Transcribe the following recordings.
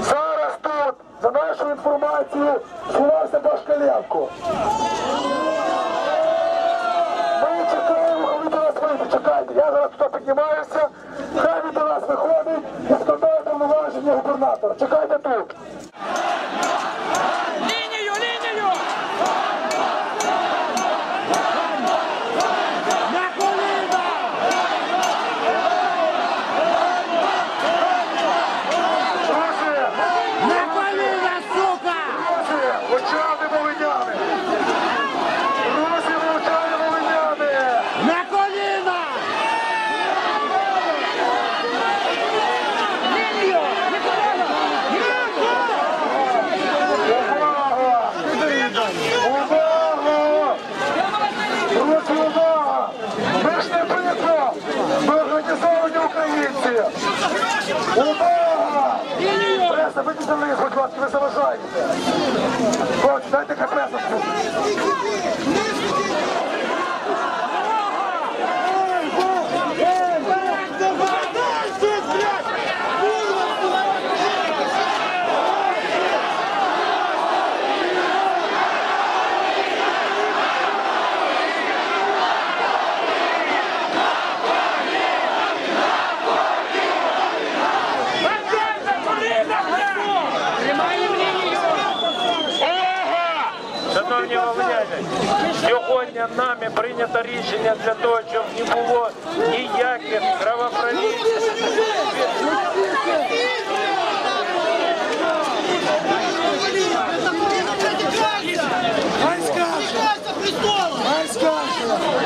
Зараз тут, за нашу інформацію, сховався Башкаленко. Ми чекаємо, коли до нас вийде. Чекайте, я зараз туди піднімаюся, хай він до нас виходить і складає повноваження губернатора. Чекайте тут. Вийдіть на низ, ви заважаєте! Хоч, дайте хай Шановні волиняни, сьогодні нами прийнято рішення для того, щоб не було ніяких кровопролиттів. Ми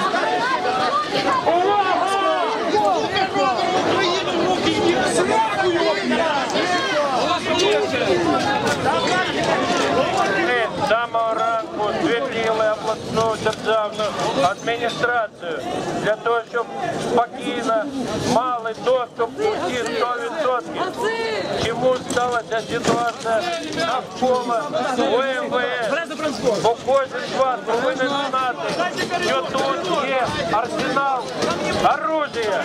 обласну державну адміністрацію для того, щоб спокійно мали доступ усі 100%. Чому сталася ситуація навколо ОМВС? Бо кожен з вас повинен знати, що тут є арсенал оружия.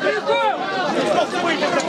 Вийдете,